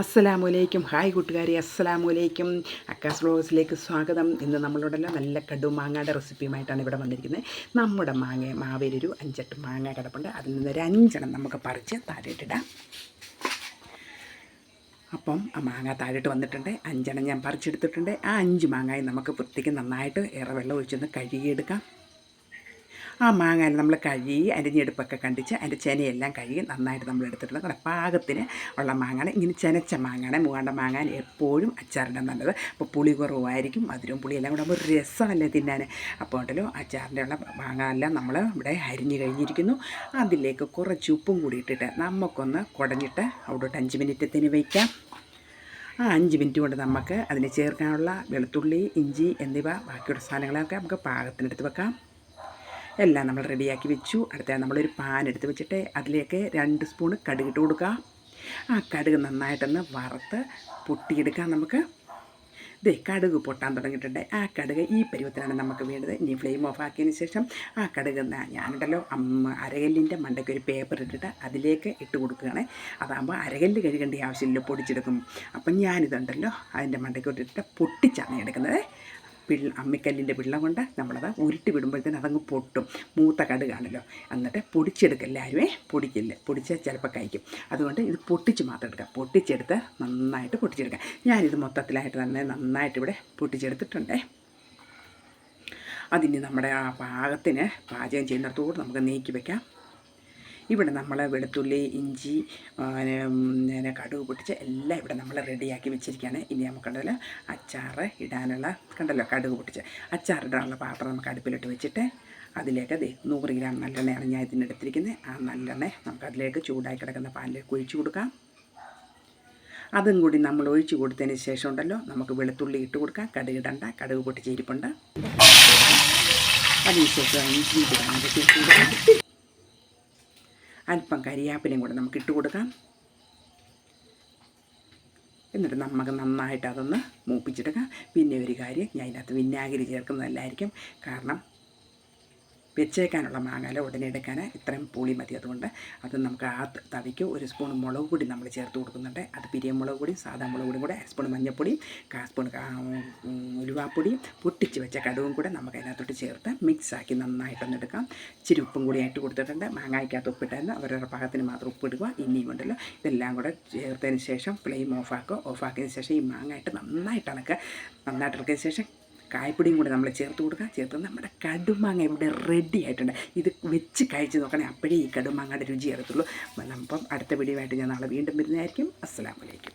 അസ്സലാമലൈക്കും. ഹായ് കൂട്ടുകാരി അസ്സലാമലൈക്കും. അക്കാസ് ബ്ലോഗ്സിലേക്ക് സ്വാഗതം. ഇന്ന് നമ്മളുടെല്ലാം നല്ല കടു മാങ്ങയുടെ റെസിപ്പിയുമായിട്ടാണ് ഇവിടെ വന്നിരിക്കുന്നത്. നമ്മുടെ മാങ്ങ മാവേലൊരു അഞ്ചെട്ട് മാങ്ങ കിടപ്പുണ്ട്. അതിൽ നിന്ന് ഒരു അഞ്ചെണ്ണം നമുക്ക് പറിച്ച് താഴെയിട്ടിടാം അപ്പം ആ മാങ്ങ താഴോട്ട് വന്നിട്ടുണ്ട്. അഞ്ചെണ്ണം ഞാൻ പറിച്ചെടുത്തിട്ടുണ്ട്. ആ അഞ്ച് മാങ്ങായി നമുക്ക് വൃത്തിക്ക് നന്നായിട്ട് ഏറെ വെള്ളം ഒഴിച്ചൊന്ന് കഴുകിയെടുക്കാം. ആ മാങ്ങ നമ്മൾ കഴുകി അതിന്റെ ഞെടുപ്പൊക്കെ കണ്ടിച്ച് അതിന്റെ ചെനയെല്ലാം കഴുകി നന്നായിട്ട് നമ്മൾ എടുത്തിട്ടുണ്ട് നല്ല പാകത്തിന് ഉള്ള മാങ്ങാണ്. ഇങ്ങനെ ചെനച്ച മാങ്ങാണ് മൂവാണ്ട മാങ്ങാൻ എപ്പോഴും അച്ചാറിന്റെ നല്ലത്. അപ്പോൾ പുളി കുറവായിരിക്കും മധുരവും പുളിയെല്ലാം കൂടെ ഒരു രസമല്ലേ തിന്നാൻ. അപ്പോൾ ഉണ്ടല്ലോ അച്ചാറിന്റെ ഉള്ള മാങ്ങ നമ്മൾ ഇവിടെ അരിഞ്ഞ് കഴിഞ്ഞിരിക്കുന്നു. അതിലേക്ക് കുറച്ച് ഉപ്പും കൂടി ഇട്ടിട്ട് നമുക്കൊന്ന് കുടഞ്ഞിട്ട് അവിടോട്ട് അഞ്ച് മിനിറ്റത്തിന് വയ്ക്കാം ആ അഞ്ച് മിനിറ്റ് കൊണ്ട് നമുക്ക് അതിന് ചേർക്കാനുള്ള വെളുത്തുള്ളി ഇഞ്ചി എന്നിവ ബാക്കിയുള്ള സാധനങ്ങളൊക്കെ നമുക്ക് പാകത്തിനെടുത്ത് വെക്കാം. എല്ലാം നമ്മൾ റെഡിയാക്കി വെച്ചു. അടുത്ത നമ്മളൊരു പാൻ എടുത്ത് വെച്ചിട്ട് അതിലേക്ക് രണ്ട് സ്പൂണ് കടുക് ഇട്ട് കൊടുക്കുക. ആ കടുക് നന്നായിട്ടൊന്ന് വറുത്ത് പൊട്ടിയെടുക്കാം നമുക്ക്. ദേ കടുക് പൊട്ടാൻ തുടങ്ങിയിട്ടുണ്ട്. ആ കടുക് ഈ പരുവത്തിലാണ് നമുക്ക് വേണ്ടത്. ഇനി ഫ്ലെയിം ഓഫ് ആക്കിയതിന് ശേഷം ആ കടുക് ഞാനുണ്ടല്ലോ അമ്മ അരകല്ലിന്റെ മണ്ടയ്ക്ക് ഒരു പേപ്പർ ഇട്ടിട്ട് അതിലേക്ക് ഇട്ട് കൊടുക്കുകയാണ്. അതാകുമ്പോൾ അരകല്ല് കഴുകേണ്ട ആവശ്യമില്ല പൊടിച്ചെടുക്കും. അപ്പം ഞാനിതുണ്ടല്ലോ അതിന്റെ മണ്ടയ്ക്ക് ഇട്ടിട്ട് പൊട്ടിച്ചാണ് എടുക്കുന്നത്. പിള്ള അമ്മിക്കല്ലിന്റെ പിള്ള കൊണ്ട് നമ്മളത് ഉരുട്ടി വിടുമ്പോഴത്തേന് അതങ്ങ് പൊട്ടും. മൂത്ത കടുകാണല്ലോ എന്നിട്ട് പൊടിച്ചെടുക്കല്ലാരുമേ പൊടിക്കില്ല? പൊടിച്ച് ചിലപ്പോൾ കഴിക്കും. അതുകൊണ്ട് ഇത് പൊട്ടിച്ച് മാത്രം എടുക്കാം. പൊട്ടിച്ചെടുത്ത് നന്നായിട്ട് പൊട്ടിച്ചെടുക്കാം. ഞാനിത് മൊത്തത്തിലായിട്ട് തന്നെ നന്നായിട്ട് ഇവിടെ പൊട്ടിച്ചെടുത്തിട്ടുണ്ടേ. അതിന് നമ്മുടെ ആ പാകത്തിന് പാചകം ചെയ്യുന്നിടത്തോട് നമുക്ക് നീക്കി വെക്കാം. ഇവിടെ നമ്മൾ വെളുത്തുള്ളി ഇഞ്ചി പിന്നെ കടുക് പൊട്ടിച്ച് എല്ലാം ഇവിടെ നമ്മൾ റെഡിയാക്കി വെച്ചിരിക്കുകയാണ് ഇനി നമുക്കുണ്ടല്ലോ അച്ചാർ ഇടാനുള്ള കണ്ടല്ലോ കടുക് പൊട്ടിച്ച്. അച്ചാറിടാനുള്ള പാത്രം നമുക്ക് അടുപ്പിലിട്ട് വെച്ചിട്ട് അതിലേക്ക് അതെ നൂറ് ഗ്രാം നല്ലെണ്ണയാണ് ഞാൻ ഇതിനെടുത്തിരിക്കുന്നത് ആ നല്ലെണ്ണ നമുക്ക് അതിലേക്ക് ചൂടായി കിടക്കുന്ന പാലിലേക്ക് ഒഴിച്ചു കൊടുക്കാം. അതും കൂടി നമ്മൾ ഒഴിച്ചു കൊടുത്തതിന് ശേഷം ഉണ്ടല്ലോ നമുക്ക് വെളുത്തുള്ളി ഇട്ട് കൊടുക്കാം. കടുക് ഇടണ്ട കടുക് പൊട്ടിച്ചിരിപ്പുണ്ട് അതിനുശേഷം ഇഞ്ചി ഇടാൻ അല്പം കരിയാപ്പിലയും കൂടെ നമുക്ക് ഇട്ട് കൊടുക്കാം. എന്നിട്ട് നമുക്ക് നന്നായിട്ട് അതൊന്ന് മൂപ്പിച്ചെടുക്കാം. പിന്നെ ഒരു കാര്യം ഞാൻ അതിനകത്ത് വിനാഗിരി ചേർക്കുന്നതല്ലായിരിക്കും. കാരണം വെച്ചേക്കാനുള്ള മാങ്ങാല ഉടനെ എടുക്കാൻ ഇത്രയും പുളി മതി. അതുകൊണ്ട് അത് നമുക്ക് ആ തവിക്ക് ഒരു സ്പൂൺ മുളക് പൊടി നമ്മൾ ചേർത്ത് കൊടുക്കുന്നുണ്ട്. അത് പിരിയ മുളക് പൊടി സാധാ മുളക് പൊടിയും കൂടെ സ്പൂൺ മഞ്ഞൾപ്പൊടി കാ സ്പൂൺ ഉലുവാപ്പൊടി പൊട്ടിച്ച് വെച്ച കടുവും കൂടെ നമുക്ക് അതിനകത്തോട്ട് ചേർത്ത് മിക്സാക്കി നന്നായിട്ടൊന്ന് എടുക്കാം. ഇച്ചിരി ഉപ്പും കൂടി ആയിട്ട് കൊടുത്തിട്ടുണ്ട്. മാങ്ങായ്ക്കകത്ത് ഉപ്പിട്ടായിരുന്നു അവരുടെ പാകത്തിന് മാത്രം ഉപ്പിടുക ഇനിയും ഉണ്ടല്ലോ. ഇതെല്ലാം കൂടെ ചേർത്തതിന് ശേഷം ഫ്ലെയിം ഓഫാക്കുക ഓഫാക്കിയതിന് ശേഷം ഈ മാങ്ങായിട്ട് നന്നായിട്ട് ഇളക്കുക നന്നായിട്ട് ഇളക്കിയതിന് ശേഷം കായ്പ്പൊടിയും കൂടെ നമ്മൾ ചേർത്ത് കൊടുക്കാം ചേർത്ത് നമ്മുടെ കടുമാങ്ങ ഇവിടെ റെഡി ആയിട്ടുണ്ട്. ഇത് വെച്ച് കഴിച്ച് നോക്കണേ അപ്പോഴേ ഈ കടുമാങ്ങയുടെ രുചി അറിയത്തുള്ളൂ. അപ്പം അടുത്ത വീഡിയോ ആയിട്ട് ഞാൻ നാളെ വീണ്ടും വരുന്നതായിരിക്കും. അസ്സാം വലൈക്കും